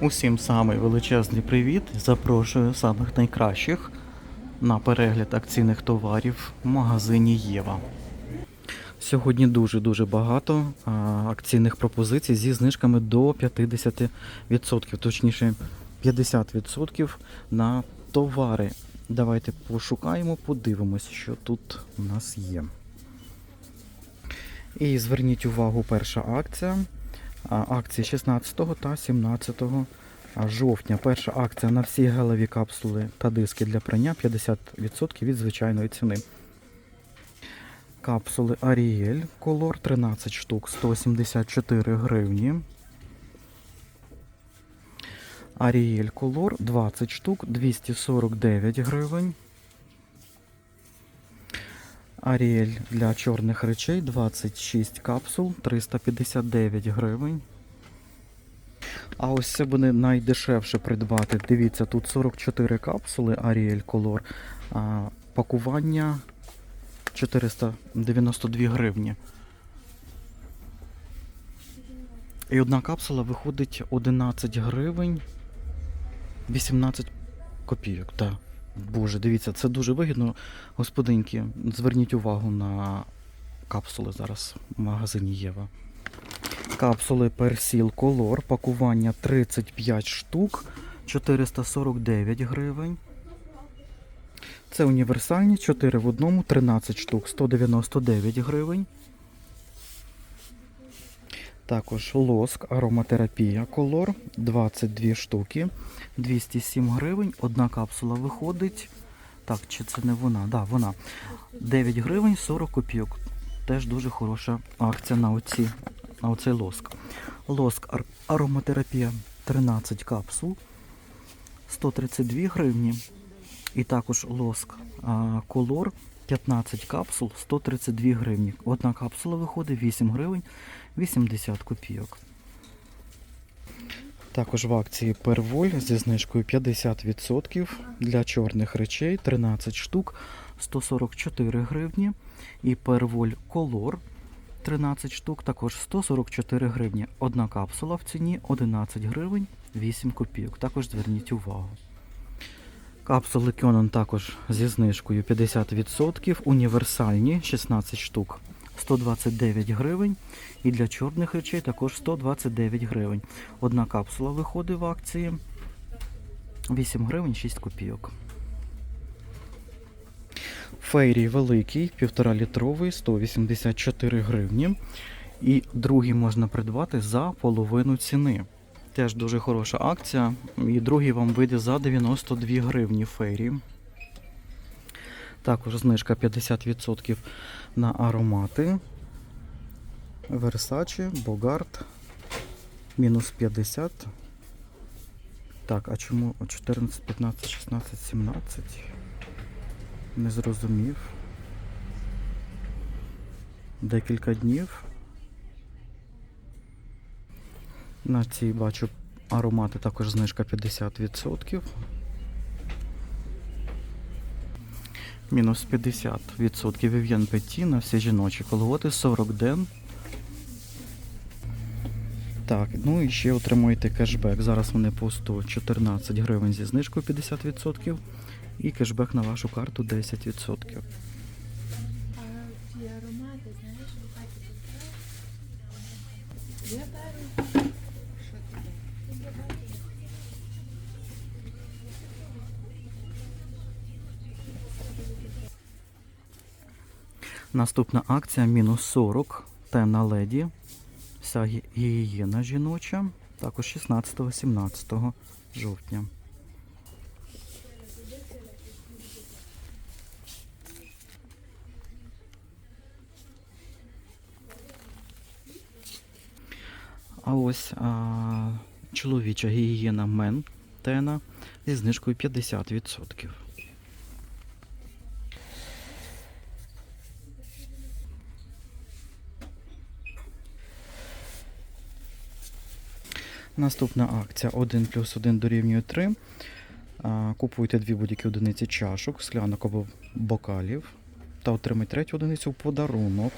Усім самий величезний привіт. Запрошую самих найкращих на перегляд акційних товарів в магазині Єва. Сьогодні дуже-дуже багато акційних пропозицій зі знижками до 50%, точніше 50% на товари. Давайте пошукаємо, подивимось, що тут у нас є. І зверніть увагу, перша акція. Акції 16 та 17 жовтня. Перша акція на всі гелеві капсули та диски для прання 50% від звичайної ціни. Капсули Ariel Color 13 штук 174 гривні. Ariel Color 20 штук 249 гривень. Аріель для чорних речей 26 капсул 359 гривень. А ось це буде найдешевше придбати. Дивіться, тут 44 капсули Ariel Color. Пакування 492 гривні. І одна капсула виходить 11 гривень 18 копійок. Так. Боже, дивіться, це дуже вигідно. Господинки, зверніть увагу на капсули зараз в магазині Єва. Капсули Persil Color, пакування 35 штук, 449 гривень. Це універсальні 4 в одному, 13 штук, 199 гривень. Також лоск, ароматерапія Color, 22 штуки, 207 гривень. Одна капсула виходить. Так, чи це не вона? Да, вона. 9 гривень 40 копійок. Теж дуже хороша акція на, оці, на оцей лоск. Лоск ар- ароматерапія 13 капсул, 132 гривні. І також лоск а, колор 15 капсул, 132 гривні. Одна капсула виходить 8 гривень 80 копійок. Також в акції Перволь зі знижкою 50% для чорних речей 13 штук 144 гривні. І Перволь Колор 13 штук, також 144 гривні. Одна капсула в ціні 11 гривень 8 копійок. Також зверніть увагу. Капсули Кьонон також зі знижкою 50%, універсальні 16 штук 129 гривень. І для чорних речей також 129 гривень. Одна капсула виходить в акції 8 гривень 6 копійок. Фейрі великий, 1,5 літровий, 184 гривні. І другий можна придбати за половину ціни. Теж дуже хороша акція. І другий вам вийде за 92 гривні фейрі. Також знижка 50% на аромати. Versace, Bogart. Мінус 50. Так, а чому 14, 15, 16, 17? Не зрозумів. Декілька днів. На цій бачу аромати також знижка 50%. Мінус 50% Vivienne Petit на всі жіночі колготи 40 ден. Так, ну і ще отримуєте кешбек. Зараз вони по 114 гривень зі знижкою 50% і кешбек на вашу карту 10%. Наступна акція мінус 40. Темна леді. Вся гігієна жіноча. Також 16-17 жовтня. А ось а, чоловіча гігієна мен тена зі знижкою 50%. Наступна акція 1 плюс 1 дорівнює 3. Купуйте дві будь-які одиниці чашок, склянок або бокалів та отримайте третю одиницю в подарунок.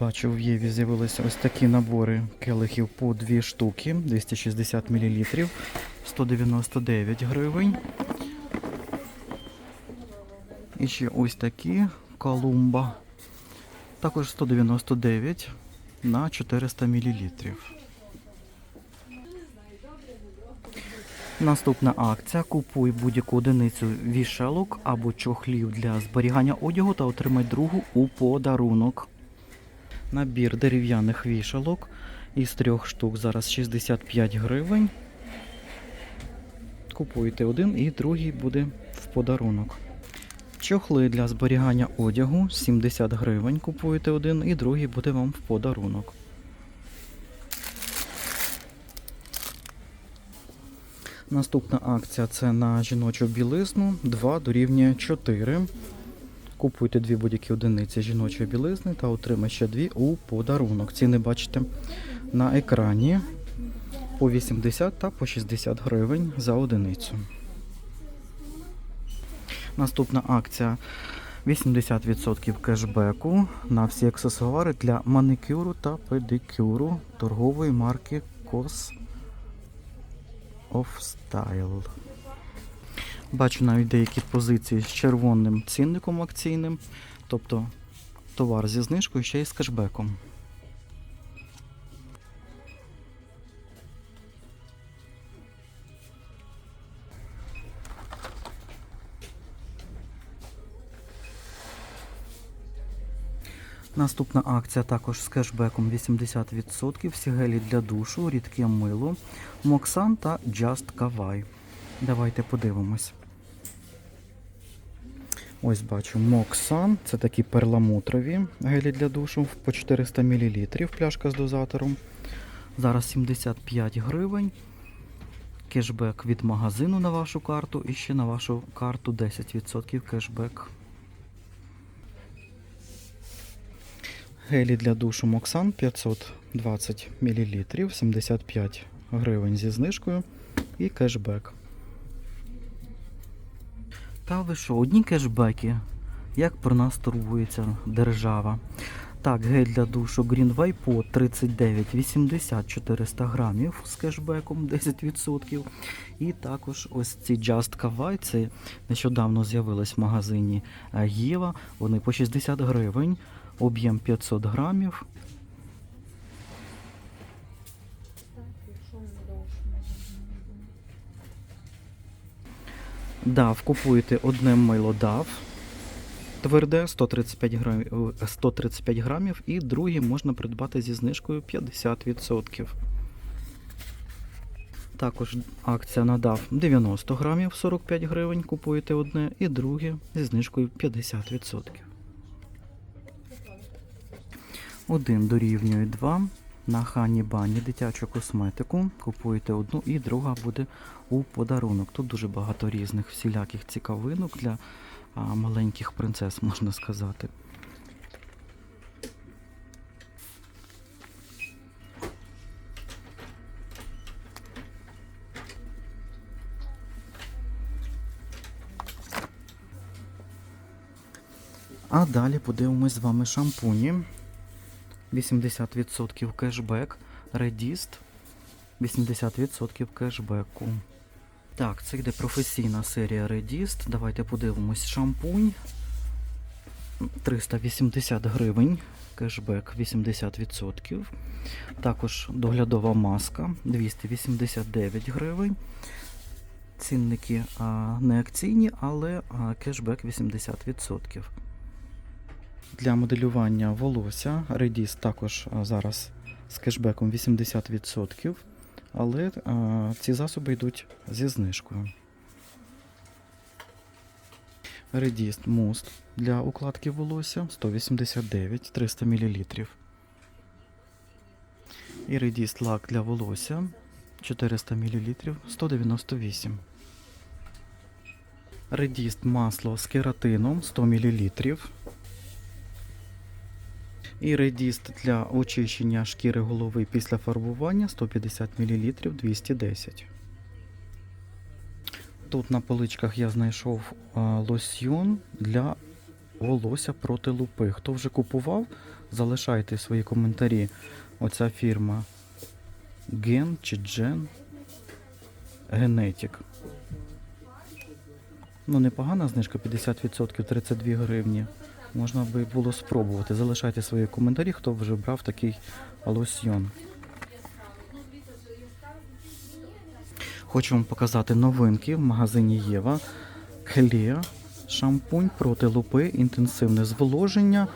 Бачу, в Єві з'явилися ось такі набори келихів по 2 штуки, 260 мл, 199 гривень. І ще ось такі колумба. Також 199 на 400 мл. Наступна акція. Купуй будь-яку одиницю вішалок або чохлів для зберігання одягу та отримай другу у подарунок. Набір дерев'яних вішалок із трьох штук зараз 65 гривень. Купуєте один і другий буде в подарунок. Чохли для зберігання одягу 70 гривень. Купуєте один і другий буде вам в подарунок. Наступна акція це на жіночу білизну 2 дорівнює 4. Купуйте дві будь-які одиниці жіночої білизни та отримайте ще дві у подарунок. Ціни бачите на екрані по 80 та по 60 гривень за одиницю. Наступна акція 80% кешбеку на всі аксесуари для маникюру та педикюру торгової марки Cos of Style. Бачу навіть деякі позиції з червоним цінником акційним, тобто товар зі знижкою ще й з кешбеком. Наступна акція також з кешбеком 80%. Всі гелі для душу, рідке мило, Моксан та Just Kawai. Давайте подивимось. Ось бачу Моксан. Це такі перламутрові гелі для душу по 400 мл. Пляшка з дозатором. Зараз 75 гривень. Кешбек від магазину на вашу карту і ще на вашу карту 10% кешбек. Гелі для душу Моксан 520 мл, 75 гривень зі знижкою і кешбек. Та ви що, одні кешбеки? Як про нас турбується держава? Так, гель для душу Greenway по 39,80 400 грамів з кешбеком 10%. І також ось ці Just Kawai, це нещодавно з'явились в магазині е, Єва. Вони по 60 гривень, об'єм 500 грамів. Дав, купуєте одне мило дав. Тверде 135 грамів, 135 грамів і друге можна придбати зі знижкою 50%. Також акція на DAF 90 грамів 45 гривень. Купуєте одне і друге зі знижкою 50%. Один дорівнює 2. На хані бані дитячу косметику. Купуєте одну і друга буде у подарунок. Тут дуже багато різних всіляких цікавинок для маленьких принцес, можна сказати. А далі подивимось з вами шампуні. 80% кешбек. Redist 80% кешбеку. Так, це йде професійна серія Redist. Давайте подивимось шампунь. 380 гривень. Кешбек 80%. Також доглядова маска 289 гривень. Цінники а, не акційні, але а, кешбек 80%. Для моделювання волосся Redis також зараз з кешбеком 80%, але ці засоби йдуть зі знижкою. Redist Mousse для укладки волосся 189 300 мл. І Redist лак для волосся 400 мл 198 Redist масло з кератином 100 мл. І редіст для очищення шкіри голови після фарбування 150 мл 210. Тут на поличках я знайшов а, лосьйон для волосся проти лупи. Хто вже купував, залишайте свої коментарі. Оця фірма Ген чи Джен Генетик. Ну, непогана знижка 50% 32 гривні. Можна би було спробувати. Залишайте свої коментарі, хто вже брав такий лосьйон. Хочу вам показати новинки в магазині Єва. Клея, шампунь проти лупи, інтенсивне зволоження.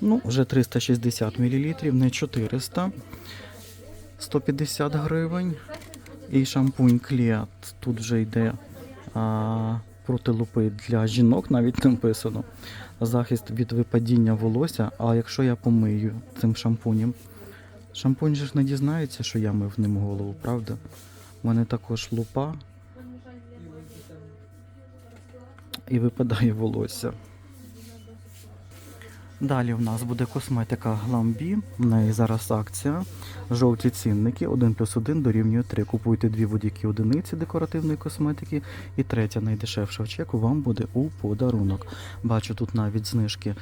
Ну, вже 360 мл, не 400. 150 гривень. І шампунь Клея. Тут вже йде а, проти лупи для жінок, навіть написано. Захист від випадіння волосся. А якщо я помию цим шампунем, шампунь же ж не дізнається, що я мив ним голову, правда? У мене також лупа і випадає волосся. Далі в нас буде косметика Glambi. В неї зараз акція. Жовті цінники 1 плюс 1 дорівнює 3. Купуйте дві будь-які одиниці декоративної косметики. І третя найдешевша в чеку вам буде у подарунок. Бачу тут навіть знижки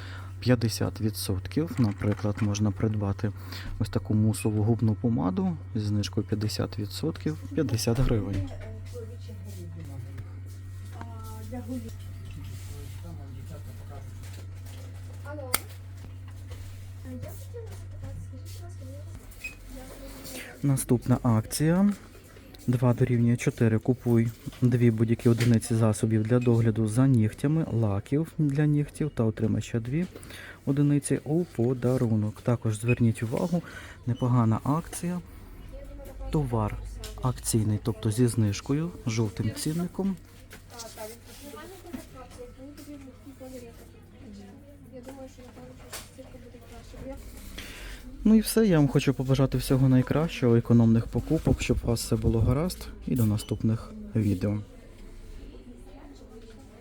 50%. Наприклад, можна придбати ось таку мусову губну помаду зі знижкою 50%, 50 гривень. Наступна акція. 2 дорівнює 4. Купуй дві будь-які одиниці засобів для догляду за нігтями, лаків для нігтів та отримай ще дві одиниці у подарунок. Також зверніть увагу, непогана акція. Товар акційний, тобто зі знижкою, жовтим цінником. Нормально буде акція, мені тобі повірити. Я думаю, що напевно що цирка буде краще. Бо я Ну і все. Я вам хочу побажати всього найкращого, економних покупок, щоб у вас все було гаразд. І до наступних відео.